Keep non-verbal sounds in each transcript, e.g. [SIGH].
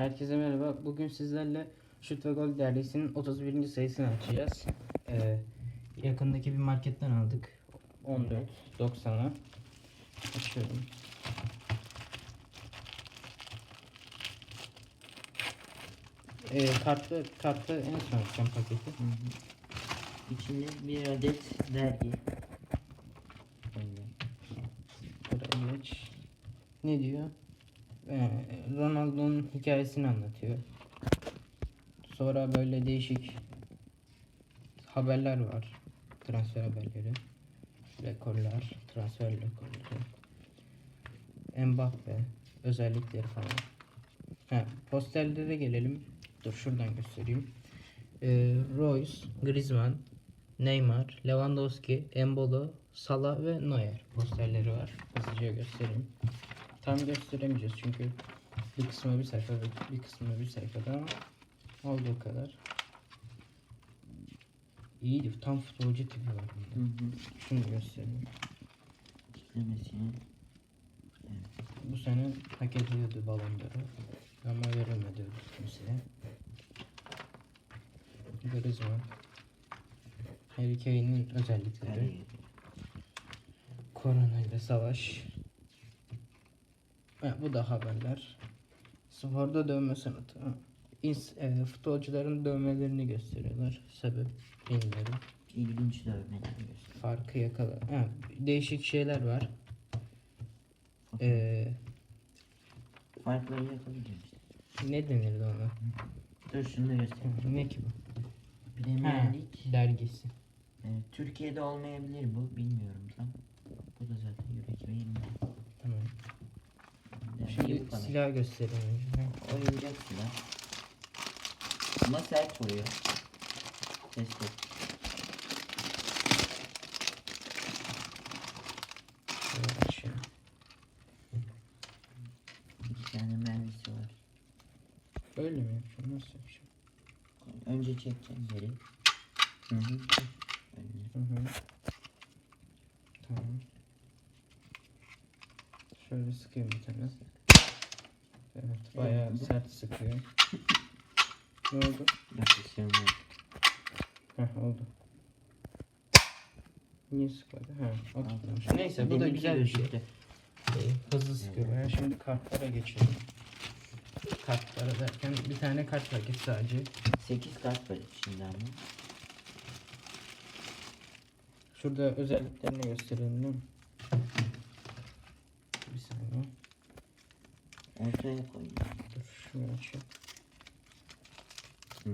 Herkese merhaba. Bugün sizlerle Şut ve Gol dergisinin 31. sayısını açacağız. Ee, yakındaki bir marketten aldık. 14.90'a. Açıyorum. Ee, kartlı, kartlı en son açacağım paketi. İçinde bir adet dergi. Buraya geç. Ne diyor? Ee, Ronaldo'nun hikayesini anlatıyor. Sonra böyle değişik haberler var. Transfer haberleri. Rekorlar, transfer rekorları. Mbappe, özellikleri falan. Ha, posterlere gelelim. Dur şuradan göstereyim. Ee, Royce, Griezmann, Neymar, Lewandowski, Embolo, Salah ve Neuer posterleri var. Hızlıca göstereyim. Tam gösteremeyeceğiz çünkü bir kısmı bir sayfa bir kısmı bir sayfada ama olduğu kadar. İyiydi. Tam futbolcu tipi var Hı bunda. hı. Şunu göstereyim. Tiplemesini. Bu sene hak ediyordu Ballon d'Or'u ama verilmedi kimseye. Griezmann. Harry Kane'in özellikleri. Korona ile savaş. Ha, bu da haberler. Sporda dövme sanatı. Ha. İns, e, futbolcuların dövmelerini gösteriyorlar. Sebep bilmiyorum. İlginç dövmeler gösteriyor. Farkı yakala. Ha, değişik şeyler var. E, Farkları yapabiliriz. ne denirdi ona? Dur şunu da göstereyim. Ne ki bu? Premier Ha, Lig. dergisi. e, Türkiye'de olmayabilir bu. Bilmiyorum tam. Bu da zaten yürek ve. Tamam. Şimdi kadar. silah göstereyim. önce. Oyuncak silah. Ama sert vuruyor. Yok. şöyle aşağı. İki tane mermisi var. Öyle mi yapacağım? Nasıl yapacağım? Önce çekeceğim geri. Hı hı. Önce. Hı hı. Tamam. Şöyle sıkayım bir tane. Evet bayağı Evet. sert sıkıyor. ne oldu? Yaklaşıyorum. Heh oldu. Niye sıkmadı? Ha, o tutmamış. Neyse bu da güzel bir şey. gözüktü. Ee, hızlı sıkıyor bayağı. Şimdi kartlara geçelim. Kartlara derken bir tane kart paket sadece. 8 kart var içinde ama. Şurada özelliklerini gösterelim değil mi? Bir saniye. Ortaya koyayım. Dur şunu açayım. Hı.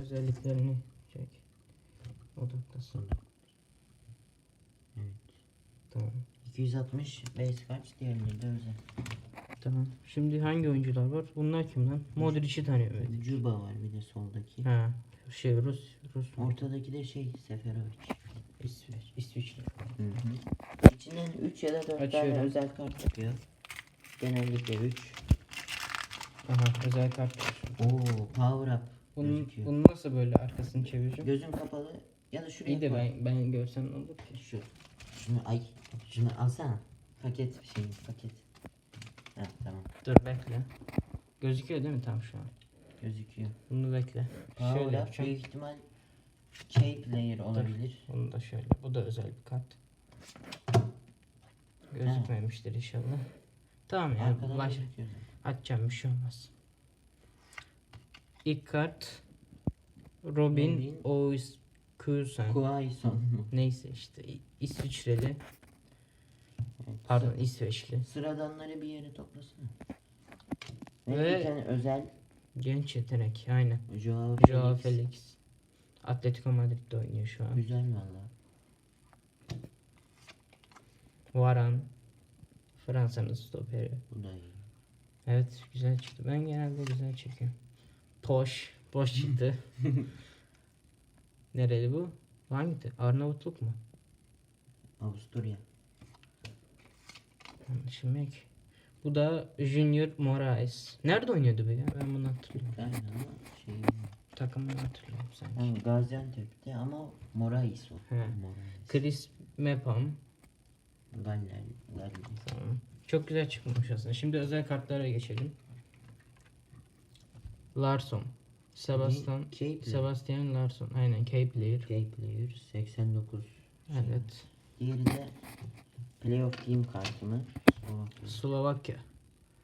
Özelliklerini çek. Odaklasın. Evet. Tamam. 260 base kart diğerleri de özel. Tamam. Şimdi hangi oyuncular var? Bunlar kim lan? Modric'i tanıyorum. Evet. Juba var bir de soldaki. Ha. Şey Rus. Rus. Ortadaki de şey Seferovic. İsveç. İsviçre. Hı hı. İçinden 3 ya da 4 tane özel kart çıkıyor. Genellikle 3. Aha özel kart. Oo power up Bunun, gözüküyor. bunu nasıl böyle arkasını çevireceğim? Gözün kapalı ya da şuraya İyi de koy. ben, ben görsem ne olur ki? Şu. Şunu ay. Şunu alsana. Paket şey paket. Ha tamam. Dur bekle. Gözüküyor değil mi tam şu an? Gözüküyor. Bunu bekle. Şöyle Power up yapacağım. büyük ihtimal K player olabilir. Bunu da şöyle. Bu da özel bir kart. Gözükmemiştir inşallah. Tamam ya. Arkadan Baş, gözüküyor. açacağım bir şey olmaz. İlk kart Robin, Robin. Quaison mu? Neyse işte İsviçreli. Evet. Pardon İsveçli. Sıradanları bir yere toplasana. Ve, Ve- bir tane özel Genç yetenek aynen. Joao Joao Felix. Felix. Atletico Madrid'de oynuyor şu an. Güzel valla. Varan. Fransa'nın stoperi. Bu da iyi. Evet güzel çıktı. Ben genelde güzel çekiyorum. Poş. Boş çıktı. [LAUGHS] Nereli bu? Hangisi? Arnavutluk mu? Avusturya. Anlaşılmıyor ki. Bu da Junior Moraes. Nerede oynuyordu bu ya? Ben bunu hatırlıyorum. Aynen ama şey Takımını hatırlıyorum sanki. ha, Gaziantep'te ama Morais o. He. Morais. Chris Mepham. Galler. Galler. Tamam. Çok güzel çıkmış aslında. Şimdi özel kartlara geçelim. Larson. Sebastian. Sebastian Larson. Aynen K player. Key player 89. Evet. Diğeri de Playoff Team kartı mı? Slovakya. Slovakya.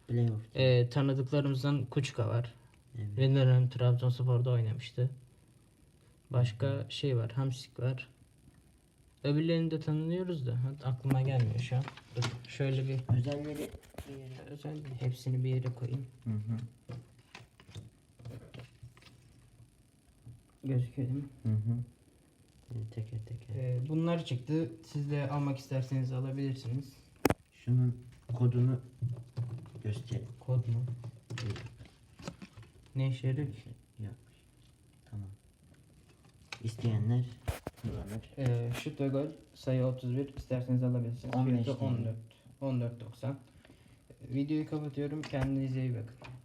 Playoff. Ee, tanıdıklarımızdan Kuçka var. Evet. Dönem Trabzonspor'da oynamıştı. Başka şey var. Hamsik var. Öbürlerini de tanıyoruz da aklıma gelmiyor şu an. Dur, şöyle bir Özelleri özel hepsini bir yere koyayım. Hı hı. Gözüküyor değil mi? Hı hı. Böyle Teker teker. Ee, bunlar çıktı. Siz de almak isterseniz alabilirsiniz. Şunun kodunu göster. Kod mu? Ne işe yarıyor ki? Yok. Tamam. İsteyenler. Ee, şut ve gol sayı 31 isterseniz alabilirsiniz. 15 Fiyatı değil. 14 14.90. Videoyu kapatıyorum. Kendinize iyi bakın.